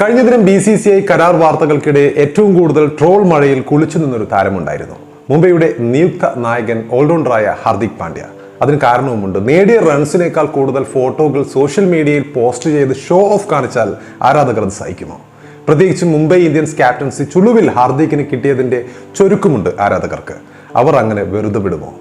കഴിഞ്ഞ ദിനം B C C I കരാർ വാർത്തകൾക്കിടെ ഏറ്റവും കൂടുതൽ ട്രോൾ മഴയിൽ കുളിച്ചു നിന്നൊരു താരമുണ്ടായിരുന്നു. മുംബൈയുടെ നിയുക്ത നായകൻ ഓൾറൗണ്ടറായ ഹാർദിക് പാണ്ഡ്യ. അതിന് കാരണവുമുണ്ട്. നേടിയ റൺസിനേക്കാൾ കൂടുതൽ ഫോട്ടോകൾ സോഷ്യൽ മീഡിയയിൽ പോസ്റ്റ് ചെയ്ത് ഷോ ഓഫ് കാണിച്ചാൽ ആരാധകർ സഹിക്കുമോ? പ്രത്യേകിച്ച് മുംബൈ ഇന്ത്യൻസ് ക്യാപ്റ്റൻസി ചുളുവിൽ ഹാർദിക്കിന് കിട്ടിയതിന്റെ ചുരുക്കമുണ്ട് ആരാധകർക്ക്. അവർ അങ്ങനെ വെറുതെ വിടുമോ?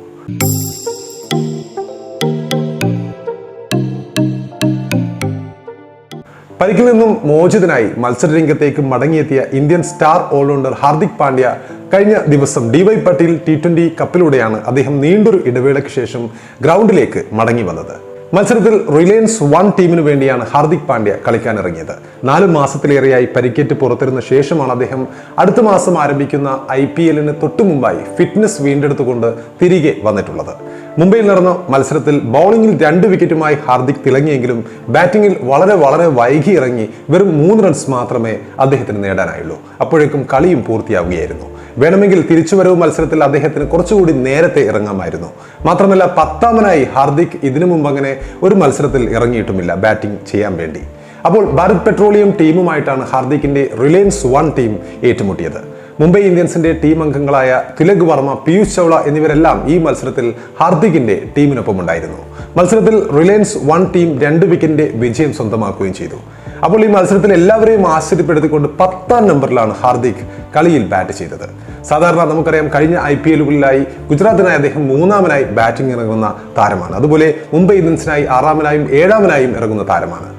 പരിക്കിൽ നിന്നും മോചിതനായി മത്സരരംഗത്തേക്ക് മടങ്ങിയെത്തിയ Indian star all rounder Hardik Pandya കഴിഞ്ഞ ദിവസം ഡിവൈ പട്ടേൽ ടി ട്വന്റി കപ്പിലൂടെയാണ് അദ്ദേഹം നീണ്ടൊരു ഇടവേളയ്ക്ക് ശേഷം ഗ്രൗണ്ടിലേക്ക് മടങ്ങി വന്നത്. മത്സരത്തിൽ റിലയൻസ് വൺ ടീമിനു വേണ്ടിയാണ് ഹാർദിക് പാണ്ഡ്യ കളിക്കാനിറങ്ങിയത്. നാല് മാസത്തിലേറെയായി പരിക്കേറ്റ് പുറത്തിരുന്ന ശേഷമാണ് അദ്ദേഹം അടുത്ത മാസം ആരംഭിക്കുന്ന ഐ പി എല്ലിന് തൊട്ടു മുമ്പായി ഫിറ്റ്നസ് വീണ്ടെടുത്തുകൊണ്ട് തിരികെ വന്നിട്ടുള്ളത്. മുംബൈയിൽ നടന്ന മത്സരത്തിൽ ബൗളിംഗിൽ രണ്ട് വിക്കറ്റുമായി ഹാർദിക് തിളങ്ങിയെങ്കിലും ബാറ്റിംഗിൽ വളരെ വളരെ വൈകി ഇറങ്ങി വെറും മൂന്ന് റൺസ് മാത്രമേ അദ്ദേഹത്തിന് നേടാനായുള്ളൂ. അപ്പോഴേക്കും കളിയും പൂർത്തിയാവുകയായിരുന്നു. വേണമെങ്കിൽ തിരിച്ചുവരവ് മത്സരത്തിൽ അദ്ദേഹത്തിന് കുറച്ചുകൂടി നേരത്തെ ഇറങ്ങാമായിരുന്നു. മാത്രമല്ല പത്താമനായി ഹാർദിക് ഇതിനു മുമ്പ് അങ്ങനെ ഒരു മത്സരത്തിൽ ഇറങ്ങിയിട്ടുമില്ല ബാറ്റിംഗ് ചെയ്യാൻ വേണ്ടി. അപ്പോൾ ഭാരത് പെട്രോളിയം ടീമുമായിട്ടാണ് ഹാർദിക്കിന്റെ റിലയൻസ് വൺ ടീം ഏറ്റുമുട്ടിയത്. മുംബൈ ഇന്ത്യൻസിന്റെ ടീം അംഗങ്ങളായ തിലക് വർമ്മ പീയൂഷ് ചൗള എന്നിവരെല്ലാം ഈ മത്സരത്തിൽ ഹാർദിക്കിന്റെ ടീമിനൊപ്പം ഉണ്ടായിരുന്നു മത്സരത്തിൽ റിലയൻസ് വൺ ടീം രണ്ട് വിക്കറ്റിന്റെ വിജയം സ്വന്തമാക്കുകയും ചെയ്തു. അപ്പോൾ ഈ മത്സരത്തിൽ എല്ലാവരെയും ആശ്ചര്യപ്പെടുത്തിക്കൊണ്ട് പത്താം നമ്പറിലാണ് ഹാർദിക് കളിയിൽ ബാറ്റ് ചെയ്തത്. സാധാരണ നമുക്കറിയാം കഴിഞ്ഞ ഐ പി എല്ലുകളിലായി ഗുജറാത്തിനായി അദ്ദേഹം മൂന്നാമനായി ബാറ്റിംഗ് ഇറങ്ങുന്ന താരമാണ്. അതുപോലെ മുംബൈ ഇന്ത്യൻസിനായി ആറാമനായും ഏഴാമനായും ഇറങ്ങുന്ന താരമാണ്.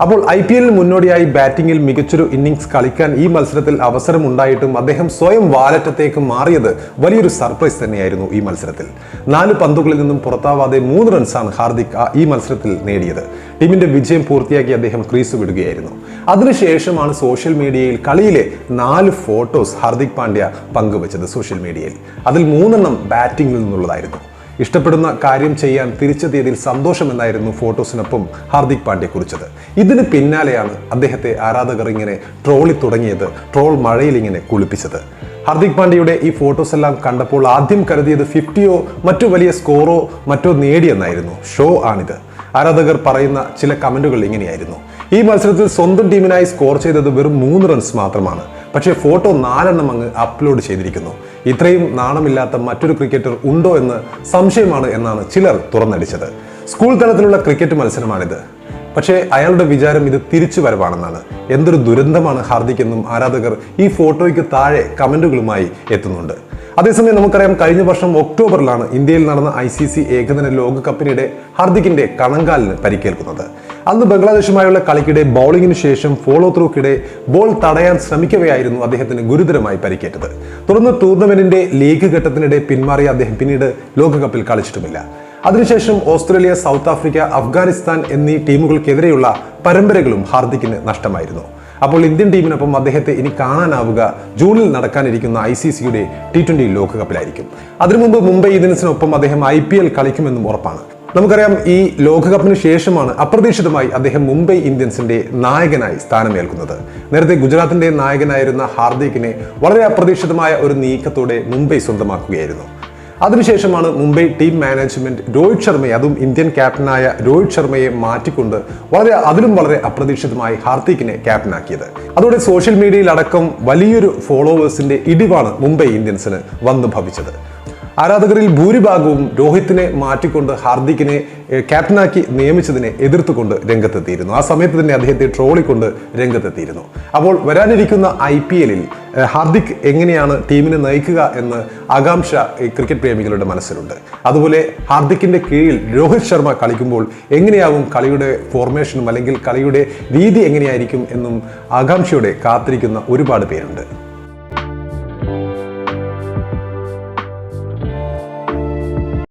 അപ്പോൾ ഐ പി എല്ലിന് മുന്നോടിയായി ബാറ്റിംഗിൽ മികച്ചൊരു ഇന്നിംഗ്സ് കളിക്കാൻ ഈ മത്സരത്തിൽ അവസരമുണ്ടായിട്ടും അദ്ദേഹം സ്വയം വാലറ്റത്തേക്ക് മാറിയത് വലിയൊരു സർപ്രൈസ് തന്നെയായിരുന്നു ഈ മത്സരത്തിൽ. നാല് പന്തുകളിൽ നിന്നും പുറത്താവാതെ മൂന്ന് റൺസാണ് ഹാർദിക് ആ- ഈ മത്സരത്തിൽ നേടിയത്. ടീമിന്റെ വിജയം പൂർത്തിയാക്കി അദ്ദേഹം ക്രീസ് വിടുകയായിരുന്നു. അതിനുശേഷമാണ് സോഷ്യൽ മീഡിയയിൽ കളിയിലെ നാല് ഫോട്ടോസ് ഹാർദിക് പാണ്ഡ്യ പങ്കുവച്ചത് സോഷ്യൽ മീഡിയയിൽ. അതിൽ മൂന്നെണ്ണം ബാറ്റിംഗിൽ നിന്നുള്ളതായിരുന്നു. ഇഷ്ടപ്പെടുന്ന കാര്യം ചെയ്യാൻ തിരിച്ചെത്തിയതിൽ സന്തോഷമെന്നായിരുന്നു ഫോട്ടോസിനൊപ്പം ഹാർദിക് പാണ്ഡ്യ കുറിച്ചത്. ഇതിന് പിന്നാലെയാണ് അദ്ദേഹത്തെ ആരാധകർ ഇങ്ങനെ ട്രോളി തുടങ്ങിയത് ട്രോൾ മഴയിൽ ഇങ്ങനെ കുളിപ്പിച്ചത്. ഹാർദിക് പാണ്ഡ്യയുടെ ഈ ഫോട്ടോസ് എല്ലാം കണ്ടപ്പോൾ ആദ്യം കരുതിയത് ഫിഫ്റ്റിയോ മറ്റു വലിയ സ്കോറോ മറ്റോ നേടിയെന്നായിരുന്നു. ഷോ ആണിത്. ആരാധകർ പറയുന്ന ചില കമന്റുകൾ ഇങ്ങനെയായിരുന്നു. ഈ മത്സരത്തിൽ സ്വന്തം ടീമിനായി സ്കോർ ചെയ്തത് വെറും മൂന്ന് റൺസ് മാത്രമാണ്. പക്ഷേ ഫോട്ടോ നാലെണ്ണം അങ്ങ് അപ്ലോഡ് ചെയ്തിരിക്കുന്നു. ഇത്രയും നാണമില്ലാത്ത മറ്റൊരു ക്രിക്കറ്റർ ഉണ്ടോ എന്ന് സംശയമാണ് എന്നാണ് ചിലർ തുറന്നടിച്ചത്. സ്കൂൾ തലത്തിലുള്ള ക്രിക്കറ്റ് മത്സരമാണിത്. പക്ഷേ അയാളുടെ വിചാരം ഇത് തിരിച്ചു വരവാണെന്നാണ്. എന്തൊരു ദുരന്തമാണ് ഹാർദിക് എന്നും ആരാധകർ ഈ ഫോട്ടോയ്ക്ക് താഴെ കമന്റുകളുമായി എത്തുന്നുണ്ട്. അതേസമയം നമുക്കറിയാം കഴിഞ്ഞ വർഷം ഒക്ടോബറിലാണ് ഇന്ത്യയിൽ നടന്ന ഐ സി സി ഏകദിന ലോകകപ്പിനിടെ ഹർദിക്കിന്റെ കണങ്കാലിന് പരിക്കേൽക്കുന്നത്. അന്ന് ബംഗ്ലാദേശുമായുള്ള കളിക്കിടെ ബൗളിംഗിന് ശേഷം ഫോളോ ത്രൂക്കിടെ ബോൾ തടയാൻ ശ്രമിക്കവെയായിരുന്നു അദ്ദേഹത്തിന് ഗുരുതരമായി പരിക്കേറ്റത്. തുടർന്ന് ടൂർണമെന്റിന്റെ ലീഗ് ഘട്ടത്തിനിടെ പിന്മാറിയ അദ്ദേഹം പിന്നീട് ലോകകപ്പിൽ കളിച്ചിട്ടുമില്ല. അതിനുശേഷം ഓസ്ട്രേലിയ സൗത്ത് ആഫ്രിക്ക അഫ്ഗാനിസ്ഥാൻ എന്നീ ടീമുകൾക്കെതിരെയുള്ള പരമ്പരകളും ഹാർദിക്കിന് നഷ്ടമായിരുന്നു. അപ്പോൾ ഇന്ത്യൻ ടീമിനൊപ്പം അദ്ദേഹത്തെ ഇനി കാണാനാവുക. ജൂണിൽ നടക്കാനിരിക്കുന്ന ഐ സി സിയുടെ ടി ട്വന്റി ലോകകപ്പിലായിരിക്കും. അതിനു മുമ്പ് മുംബൈ ഇന്ത്യൻസിനൊപ്പം അദ്ദേഹം ഐ പി എൽ കളിക്കുമെന്നും ഉറപ്പാണ്. നമുക്കറിയാം ഈ ലോകകപ്പിന് ശേഷമാണ് അപ്രതീക്ഷിതമായി അദ്ദേഹം മുംബൈ ഇന്ത്യൻസിന്റെ നായകനായി സ്ഥാനമേൽക്കുന്നത്. നേരത്തെ ഗുജറാത്തിന്റെ നായകനായിരുന്ന ഹാർദിക്കിനെ വളരെ അപ്രതീക്ഷിതമായ ഒരു നീക്കത്തോടെ മുംബൈ സ്വന്തമാക്കുകയായിരുന്നു. അതിനുശേഷമാണ് മുംബൈ ടീം മാനേജ്മെന്റ് രോഹിത് ശർമ്മയെ അതും ഇന്ത്യൻ ക്യാപ്റ്റനായ രോഹിത് ശർമ്മയെ മാറ്റിക്കൊണ്ട് വളരെ അതിലും വളരെ അപ്രതീക്ഷിതമായി ഹാർദിക്കിനെ ക്യാപ്റ്റനാക്കിയത്. അതോടെ സോഷ്യൽ മീഡിയയിലടക്കം വലിയൊരു ഫോളോവേഴ്സിന്റെ ഇടിവാണ് മുംബൈ ഇന്ത്യൻസിന് വന്നു ഭവിച്ചത് ആരാധകരിൽ ഭൂരിഭാഗവും രോഹിത്തിനെ മാറ്റിക്കൊണ്ട് ഹാർദിക്കിനെ ക്യാപ്റ്റനാക്കി നിയമിച്ചതിനെ എതിർത്തുകൊണ്ട് രംഗത്തെത്തിയിരുന്നു. ആ സമയത്ത് തന്നെ അദ്ദേഹത്തെ ട്രോളിക്കൊണ്ട് രംഗത്തെത്തിയിരുന്നു. അപ്പോൾ വരാനിരിക്കുന്ന ഐ പി എല്ലിൽ ഹാർദിക് എങ്ങനെയാണ് ടീമിനെ നയിക്കുക എന്ന് ആകാംക്ഷ ക്രിക്കറ്റ് പ്രേമികളുടെ മനസ്സിലുണ്ട്. അതുപോലെ ഹാർദിക്കിന്റെ കീഴിൽ രോഹിത് ശർമ്മ കളിക്കുമ്പോൾ എങ്ങനെയാവും കളിയുടെ ഫോർമേഷനും അല്ലെങ്കിൽ കളിയുടെ രീതി എങ്ങനെയായിരിക്കും എന്നും ആകാംക്ഷയോടെ കാത്തിരിക്കുന്ന ഒരുപാട് പേരുണ്ട്.